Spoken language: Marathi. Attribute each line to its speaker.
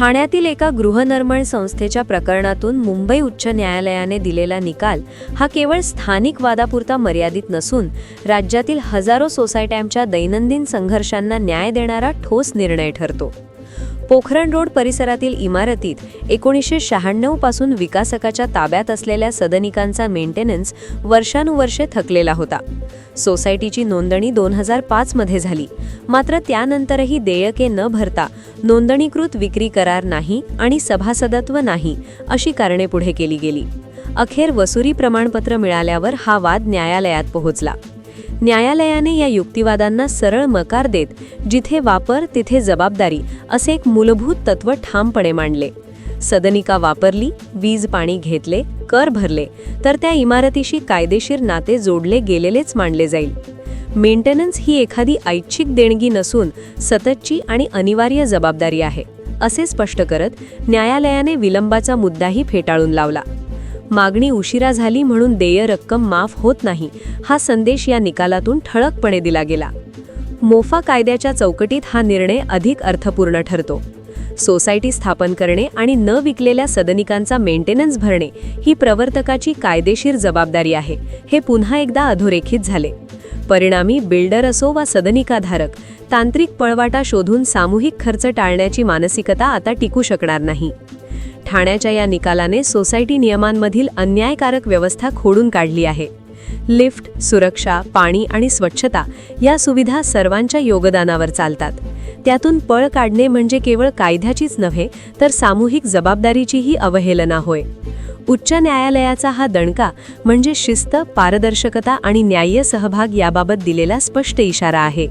Speaker 1: ठाण्यातील एका गृहनिर्माण संस्थेच्या प्रकरणातून मुंबई उच्च न्यायालयाने दिलेला निकाल हा केवळ स्थानिक वादापुरता मर्यादित नसून राज्यातील हजारो सोसायट्यांच्या दैनंदिन संघर्षांना न्याय देणारा ठोस निर्णय ठरतो. पोखरण रोड परिसरातील इमारतीत एकोणीसशे शहाण्णवपासून विकासकाच्या ताब्यात असलेल्या सदनिकांचा मेंटेनन्स वर्षानुवर्षे थकलेला होता. सोसायटीची नोंदणी दोन हजार पाचमध्ये झाली. मात्र त्यानंतरही देयके न भरता नोंदणीकृत विक्री करार नाही आणि सभासदत्व नाही अशी कारणे पुढे केली गेली. अखेर वसुरी प्रमाणपत्र मिळाल्यावर हा वाद न्यायालयात पोहोचला. न्यायालयाने या युक्तिवादांना सरळ मकार देत जिथे वापर तिथे जबाबदारी असे एक मूलभूत तत्व ठामपणे मांडले. सदनिका वापरली वीज पाणी घेतले कर भरले तर त्या इमारतीशी कायदेशीर नाते जोडले गेलेलेच मानले जाईल. मेंटेनन्स ही एखादी ऐच्छिक देणगी नसून सततची आणि अनिवार्य जबाबदारी आहे असे स्पष्ट करत न्यायालयाने विलंबाचा मुद्दाही फेटाळून लावला. मागणी उशिरा झाली म्हणून देय रक्कम माफ होत नाही हा संदेश या निकालातून ठळकपणे दिला गेला. मोफा कायद्याच्या चौकटीत हा निर्णय अधिक अर्थपूर्ण ठरतो. सोसायटी स्थापन करणे आणि न विकलेल्या सदनिकांचा मेंटेनन्स भरणे ही प्रवर्तकाची कायदेशीर जबाबदारी आहे हे पुन्हा एकदा अधोरेखित झाले. परिणामी बिल्डर असो वा सदनिकाधारक तांत्रिक पळवाटा शोधून सामूहिक खर्च टाळण्याची मानसिकता आता टिकू शकणार नाही. ठाण्याच्या या निकालाने सोसायटी नियमांमधील अन्यायकारक व्यवस्था खोडून काढली आहे. लिफ्ट सुरक्षा पाणी आणि स्वच्छता या सुविधा सर्वांच्या योगदानावर चालतात. त्यातून पळ काढणे म्हणजे केवळ कायद्याचीच नव्हे तर सामूहिक जबाबदारीचीही अवहेलना होय. उच्च न्यायालयाचा हा दणका म्हणजे शिस्त पारदर्शकता आणि न्याय्य सहभाग याबाबत दिलेला स्पष्ट इशारा आहे.